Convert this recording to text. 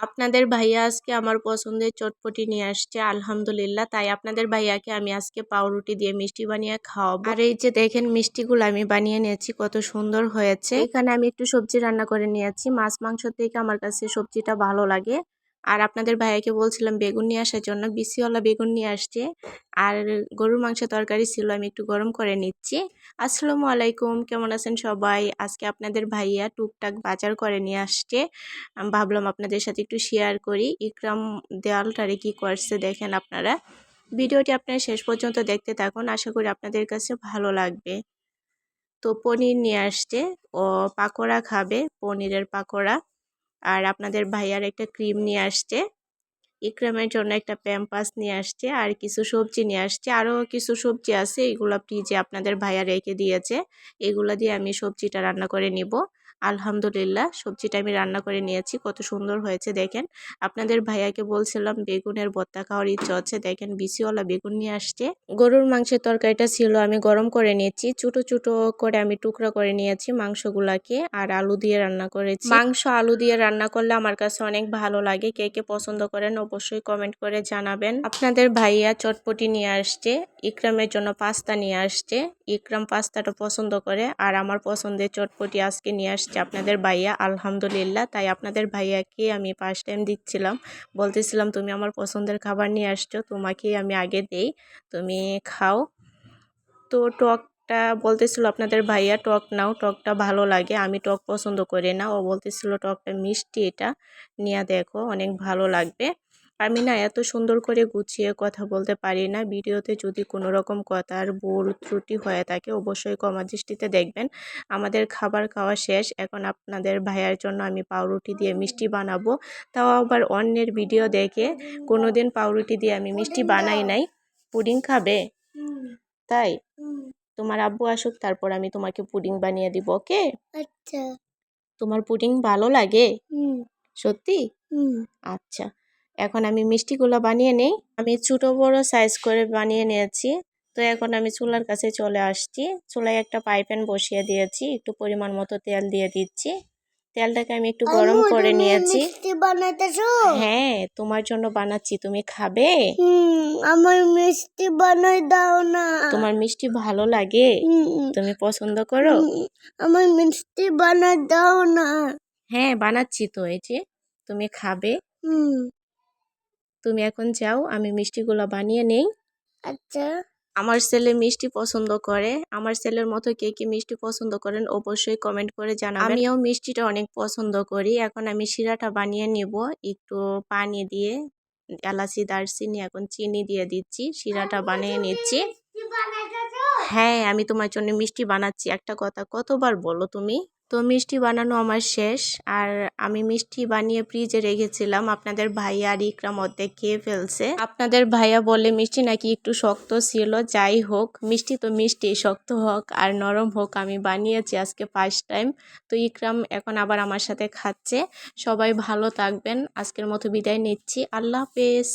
আপনাদের ভাইয়া আজকে আমার পছন্দের চটপটি নিয়ে আসছে আলহামদুলিল্লাহ। তাই আপনাদের ভাইয়াকে আমি আজকে পাউরুটি দিয়ে মিষ্টি বানিয়ে খাওয়াবো। আর এই যে দেখেন মিষ্টিগুলো আমি বানিয়ে নিয়েছি কত সুন্দর হয়েছে। এখানে আমি একটু সবজি রান্না করে নিয়েছি। মাছ মাংস থেকে আমার কাছে সবজিটা ভালো লাগে। আর আপনাদের ভাইয়াকে বলছিলাম বেগুন নিয়ে আসার জন্য, বিসিওয়ালা বেগুন নিয়ে আসছে। আর গরুর মাংস তরকারি ছিল, আমি একটু গরম করে নিচ্ছি। আসসালামু আলাইকুম, কেমন আছেন সবাই? আজকে আপনাদের ভাইয়া টুকটাক বাজার করে নিয়ে আসছে। ভাবলাম আপনাদের সাথে একটু শেয়ার করি, ইকরাম দেওয়ালটারে কি করছে দেখেন আপনারা। ভিডিওটি আপনারা শেষ পর্যন্ত দেখতে থাকুন, আশা করি আপনাদের কাছে ভালো লাগবে। তো পনির নিয়ে আসছে, ও পাকোড়া খাবে, পনিরের পাকোড়া। আর আপনাদের ভাইয়ার একটা ক্রিম নিয়ে আসছে। ইক্রামের জন্য একটা প্যাম্পাস নিয়ে আসছে আর কিছু সবজি নিয়ে আসছে। আরও কিছু সবজি আছে, এগুলো ফ্রিজে আপনাদের ভাইয়া রেখে দিয়েছে। এগুলো দিয়ে আমি সবজিটা রান্না করে নিব। আলহামদুলিল্লাহ, সবজিটা আমি রান্না করে নিয়েছি, কত সুন্দর হয়েছে দেখেন। আপনাদের ভাইয়াকে বলছিলাম, বেগুনের ভর্তা খাওয়ার ইচ্ছা হচ্ছে। দেখেন, বিসিওয়ালা বেগুন নিয়ে আসছে। গরুর মাংসের তরকারিটা ছিল, আমি গরম করে নিয়েছি, ছোটো ছোটো করে আমি টুকরা করে নিয়েছি মাংসগুলাকে আর আলু দিয়ে রান্না করেছি। মাংস আলু দিয়ে রান্না করলে আমার কাছে অনেক ভালো লাগে, কে কে পছন্দ করেন অবশ্যই কমেন্ট করে জানাবেন। আপনাদের ভাইয়া চটপটি নিয়ে আসছে, ইকরামের জন্য পাস্তা নিয়ে আসছে ইকরাম পাস্তাটা পছন্দ করে। আর আমার পছন্দের চটপটি আজকে নিয়ে আসছে আপনাদের ভাইয়া, আলহামদুলিল্লাহ। তাই আপনাদের ভাইয়াকে আমি ফার্স্ট টাইম দিচ্ছিলাম। বলতেছিলাম, তুমি আমার পছন্দের খাবার নিয়ে আসছো, তোমাকেই আমি আগে দেই, তুমি খাও। তো টকটা বলতেছিল আপনাদের ভাইয়া, টক নাও, টকটা ভালো লাগে, আমি টক পছন্দ করি না। ও বলতেছিল, টকটা মিষ্টি এটা। নিয়ে দেখো, অনেক ভালো লাগবে। আমি না এত সুন্দর করে গুছিয়ে কথা বলতে পারি না। ভিডিওতে যদি কোনো রকম কথার ভুল ত্রুটি হয়ে থাকে অবশ্যই কমা দৃষ্টিতে দেখবেন। আমাদের খাবার খাওয়া শেষ। এখন আপনাদের ভাইয়ার জন্য আমি পাউরুটি দিয়ে মিষ্টি বানাবো। তাও আবার অন্যের ভিডিও দেখে কোনো দিন পাউরুটি দিয়ে আমি মিষ্টি বানাই নাই। পুডিং খাবে? তাই? তোমার আব্বু আসুক তারপর আমি তোমাকে পুডিং বানিয়ে দিব ওকে? আচ্ছা। তোমার পুডিং ভালো লাগে? সত্যি? আচ্ছা। এখন আমি মিষ্টিগুলো বানিয়ে নেই। আমি ছোটো বড় সাইজ করে বানিয়ে নিয়েছি। তো এখন আমি চুলার কাছে চলে আসছি। চুলায় একটা পাইপ্যান বসিয়ে দিয়েছি। একটু পরিমাণ মতো তেল দিয়ে দিচ্ছি। তেলটাকে আমি একটু গরম করে নিয়েছি। হ্যাঁ তোমার জন্য বানাচ্ছি। তুমি খাবে? আমার মিষ্টি বানাই দাও না। তোমার মিষ্টি ভালো লাগে? তুমি পছন্দ করো? আমার মিষ্টি বানাই দাও না। হ্যাঁ বানাচ্ছি তো এই যে। তুমি খাবে? তুমি এখন যাও আমি মিষ্টিগুলো বানিয়ে নেই। আচ্ছা। আমার ছেলে মিষ্টি পছন্দ করে। আমার ছেলের মতো কে কি মিষ্টি পছন্দ করেন অবশ্যই কমেন্ট করে জানাবেন। আমিও মিষ্টিটা অনেক পছন্দ করি। এখন আমি শিরাটা বানিয়ে নিব। একটু পানি দিয়ে এলাচি দারচিনি এখন চিনি দিয়ে দিচ্ছি। শিরাটা বানিয়ে নিচ্ছি। হ্যাঁ আমি তোমার জন্য মিষ্টি বানাচ্ছি। একটা কথা কতবার বলো তুমি? তো মিষ্টি বানানো আমার শেষ। আর আমি মিষ্টি বানিয়ে ফ্রিজে রেখেছিলাম। আপনাদের ভাইয়া আর ইকরাম অর্ধেক খেয়ে ফেলছে। আপনাদের ভাইয়া বলে মিষ্টি নাকি একটু শক্ত ছিল। যাই হোক, মিষ্টি তো মিষ্টি, শক্ত হোক আর নরম হোক আমি বানিয়েছি আজকে ফার্স্ট টাইম তো ইকরাম এখন আবার আমার সাথে খাচ্ছে। সবাই ভালো থাকবেন। আজকের মতো বিদায় নিচ্ছি। আল্লাহ হাফেজ।